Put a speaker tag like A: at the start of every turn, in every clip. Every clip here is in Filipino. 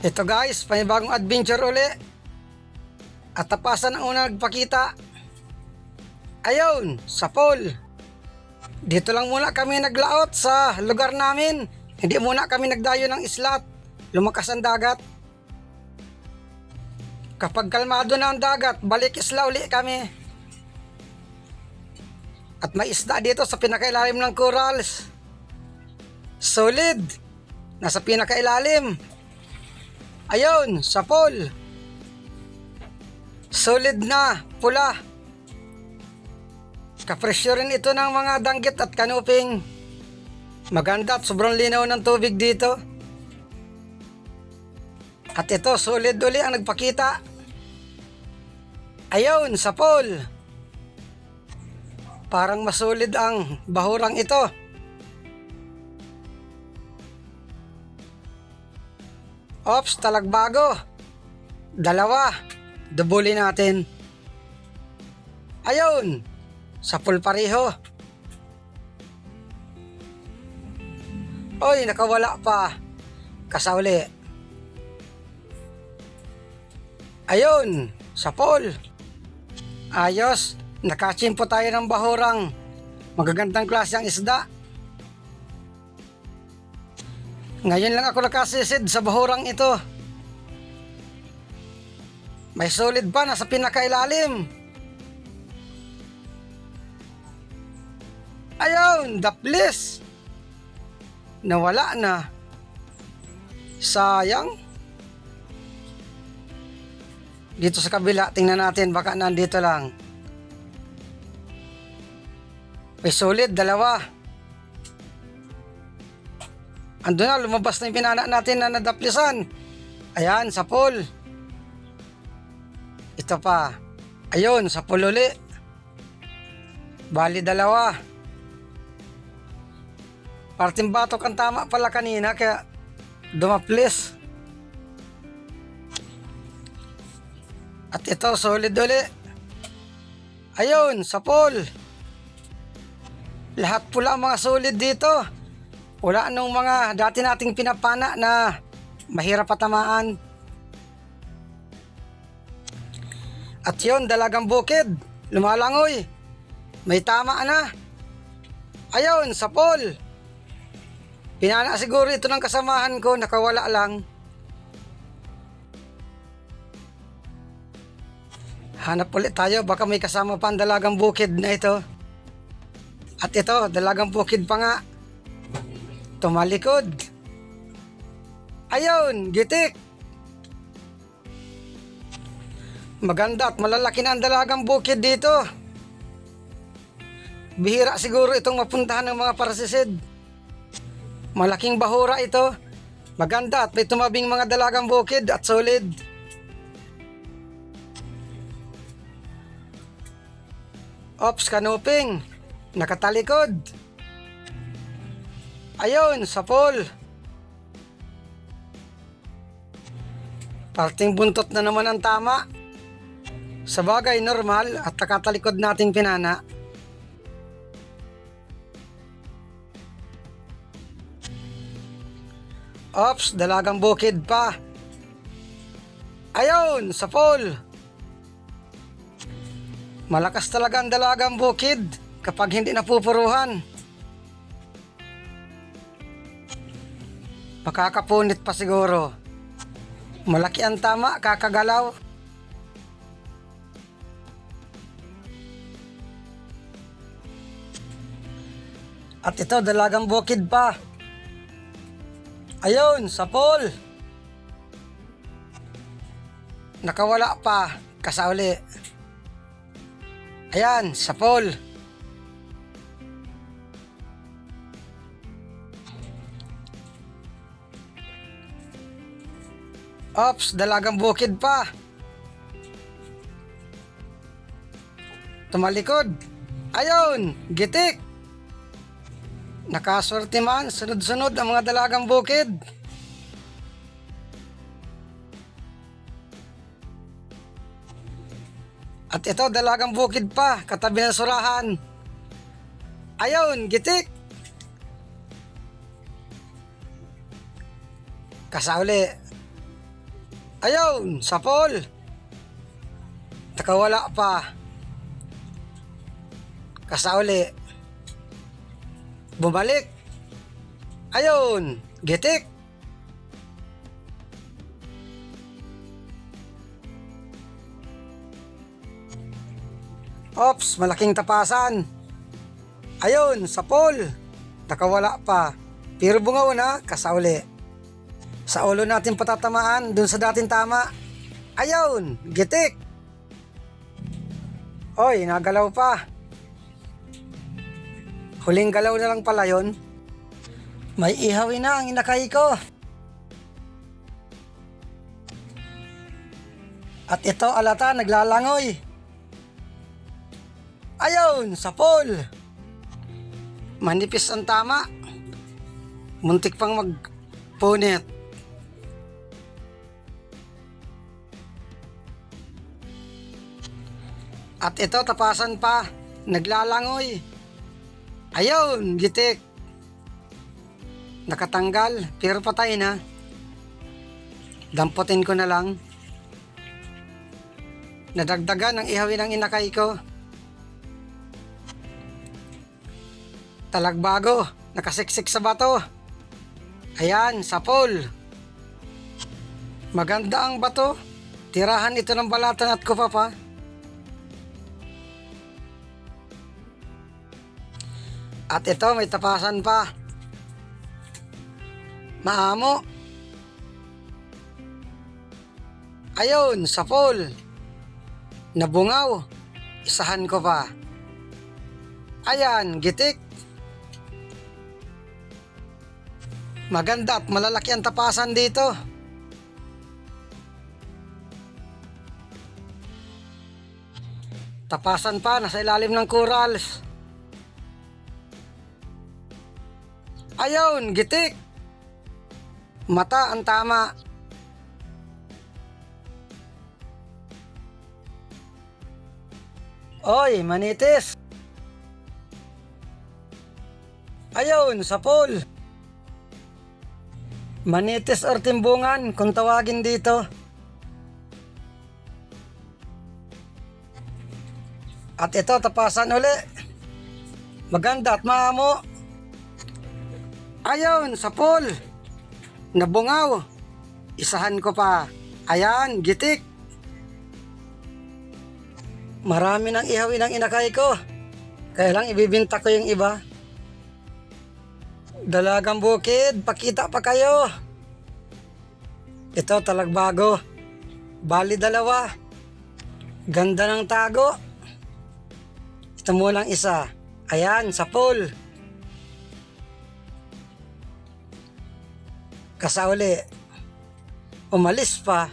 A: Ito guys, panibagong adventure uli. At tapasan ang unang nagpakita. Ayun, sa pool. Dito lang muna kami naglaot sa lugar namin. Hindi muna kami nagdayo ng islat. Lumakas ang dagat. Kapag kalmado na ang dagat, balik isla uli kami. At may isda dito sa pinakailalim ng corals. Solid. Nasa pinakailalim. Ayun, sa pool. Solid na, pula. Kapresyo rin ito ng mga danggit at kanuping. Maganda at sobrang linaw ng tubig dito. At ito, solid uli ang nagpakita. Ayun, sa pool. Parang masolid ang bahurang ito. Ops, talagbago. Dalawa. Dubuli natin. Ayun. Sa pool pareho. Oy, nakawala pa. Kasauli. Ayun, sa pool. Ayos, nakachimpo tayo ng bahurang. Magagandang klase ang isda. Ngayon lang ako nakasisid sa bahurang ito. May solid pa na sa pinakailalim. Ayun, daplis. Nawala na. Sayang. Dito sa kabila, tingnan natin, baka nandito lang. May solid, dalawa. Ando na, lumabas na yung pinana natin na nadaplisan. Ayan, sa pool. Ito pa. Ayun, sa pool uli. Bali, dalawa. Parting batok ang tama pala kanina, kaya dumaplis. At ito, solid uli. Ayun, sa pool. Lahat pula ang mga solid dito. Wala nung mga dati nating pinapana na mahirap patamaan. At yun, dalagang bukid. Lumalangoy. May tama na. Ayun, sa pool. Pinana siguro ito ng kasamahan ko, nakawala lang. Hanap ulit tayo, baka may kasama pa ang dalagang bukid na ito. At ito, dalagang bukid pa nga. Tumalikod. Ayun, gitik. Maganda at malalaki na ang dalagang bukid dito. Bihira siguro itong mapuntahan ng mga parasisid. Malaking bahura ito. Maganda at may tumabing mga dalagang bukid at solid. Ops, kanuping. Nakatalikod. Ayun, sa pool. Parting buntot na naman ang tama. Sa bagay, normal at nakatalikod nating pinana. Ops, dalagang bukid pa. Ayun, sa pool. Malakas talaga ang dalagang bukid kapag hindi napupuruhan. Makakapunit pa siguro. Malaki ang tama, kakagalaw. At ito, dalagang bukid pa. Ayun, sa pool. Nakawala pa, kasauli. Ayan, sa pool. Ops, dalagang bukid pa. Tumalikod. Ayun, gitik. Nakaswerte man, sunod-sunod ang mga dalagang bukid. At ito, dalagang bukid pa, katabi ng surahan. Ayun, gitik. Kasauli. Ayun, sa pool. Nakawala pa. Kasauli. Bumalik. Ayun, gitik. Ops, malaking tapasan. Ayun, sa pool. Nakawala pa. Pero bungaw na, kasauli. Sa ulo natin patatamaan, dun sa dating tama. Ayun, gitik. Oy, nagalaw pa. Huling galaw na lang pala yon. May ihawin na ang inakay ko. At ito alata naglalangoy. Ayun, sa pool. Manipis ang tama. Muntik pang magpunit. At ito tapasan pa, naglalangoy. Ayun, gitik. Nakatanggal, pero patay na. Damputin ko na lang. Nadagdagan ang ihawin ng inakay ko. Talagbago, nakasiksik sa bato. Ayan, sa pool. Maganda ang bato. Tirahan ito ng balatan at kupapa. At ito, may tapasan pa. Maamo. Ayun, sa pool. Nabungaw. Isahan ko pa. Ayan, gitik. Maganda at malalaki ang tapasan dito. Tapasan pa, nasa ilalim ng corals. Ayun, gitik. Mata ang tama. Oy, manitis. Ayun, sa pool. Manitis or timbungan kung tawagin dito. At ito, tapasan uli. Maganda at maamo. Ayun, sa pool. Nabungaw. Isahan ko pa. Ayan, gitik. Marami nang ihawin ang inakay ko. Kaya lang ibibinta ko yung iba. Dalagang bukid, pakita pa kayo. Ito talagbago. Bali dalawa. Ganda ng tago. Ito mo lang isa. Ayan, sa pool. Kasauli. Umalis pa.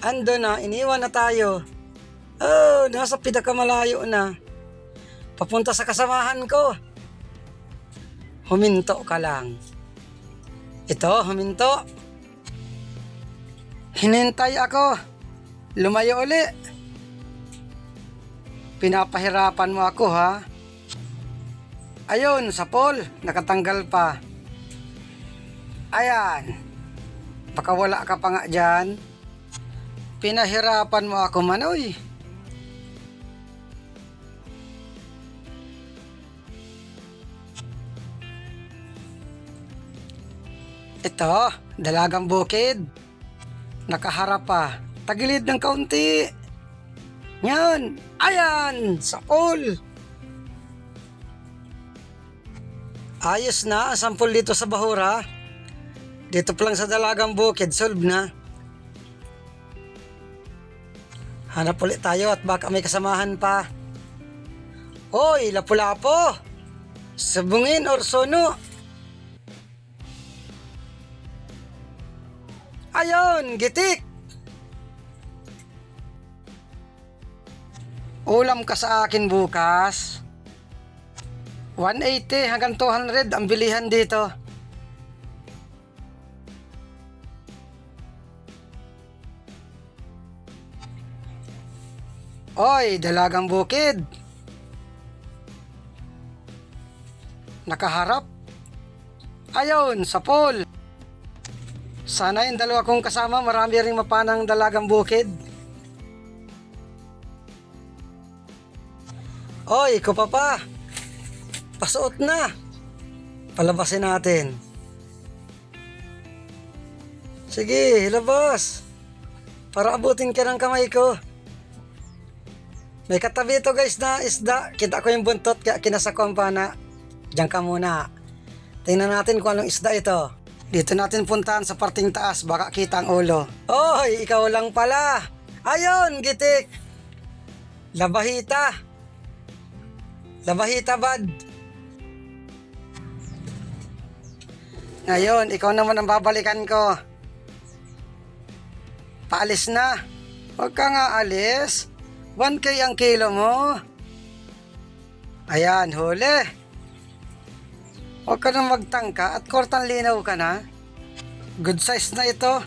A: Ando na, iniwan na tayo. Oh, nasa pinakamalayo na. Papunta sa kasamahan ko. Huminto ka lang. Ito, huminto. Hinintay ako. Lumayo uli. Pinapahirapan mo ako ha. Ayun, sa pool, nakatanggal pa. Ayan. Baka wala ka pa nga dyan. Pinahirapan mo ako manoy. Ito, dalagang bukid. Nakaharap pa. Tagilid ng kaunti. Yan. Ayan. Sa pool. Ayos na sampol dito sa Bahura. Dito pa lang sa dalagang bukid. Solve na. Hanap ulit tayo at baka may kasamahan pa. Oy, lapu-lapo. Sabungin or sono. Ayon, gitik. Ulam ka sa akin bukas. 180 hanggang 200 ang bilihan dito. Oy, dalagang bukid. Nakaharap. Ayon, sa pool. Sana yung dalawa kong kasama, marami ring mapanang dalagang bukid. Oy, ikaw pa pa. Pasuot na. Palabasin natin. Sige, labas. Para abutin ka ng kamay ko. May katabi ito guys na isda. Kita ko yung buntot kaya kinasako ang pana. Diyan ka muna. Tingnan natin kung anong isda ito. Dito natin puntahan sa parting taas. Baka kita ang ulo. Oy, ikaw lang pala. Ayon, gitik. Labahita. Labahita bad. Ngayon, ikaw naman ang babalikan ko. Paalis na. Huwag ka nga alis. 1K ang kilo mo. Ayan, huli. Huwag ka nang magtangka at kortang linaw ka na. Good size na ito.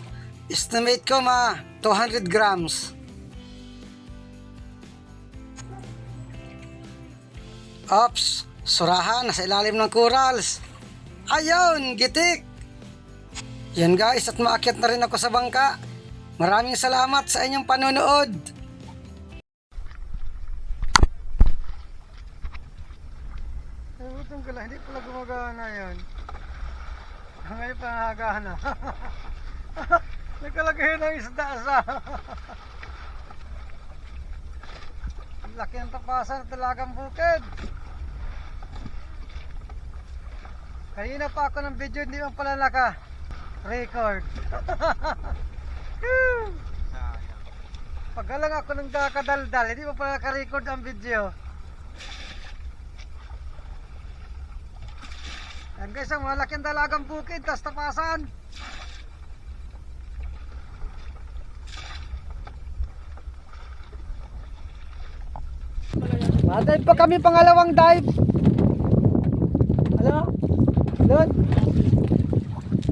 A: Estimate ko ma 200 grams. Ops, surahan, nasa ilalim ng corals. Ayun, gitik. Yan guys, at maakyat na rin ako sa bangka. Maraming salamat sa inyong panonood. Utong kala, hindi pala gumagana yun. Nagagana. Nakalagay ng isda sa... Laki ng tapasan at dalagang bukid. Kanina pa ako ng video, hindi mo pala naka record. Paggalang ako ng kakadaldal, hindi mo pala naka-record ang video. Yan guys, ang malaking dalagang bukid, tas tapasan. Madive pa kami pangalawang dive. Ano? Doon.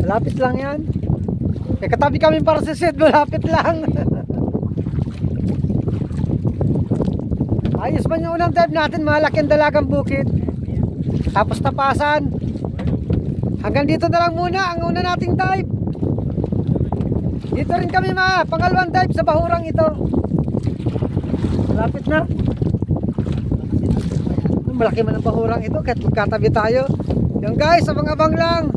A: Malapit lang yan. Eh, katabi kami para sa set, malapit lang. Ayos man yung unang dive natin, malaking dalagang bukid. Tapos tapasan. Hanggang dito na lang muna ang una nating dive. Dito rin kami ma, pangalawang dive sa bahurang ito. Malapit na. Malaki man ang bahurang ito kahit magkatabi tayo. Yung guys, abang-abang lang.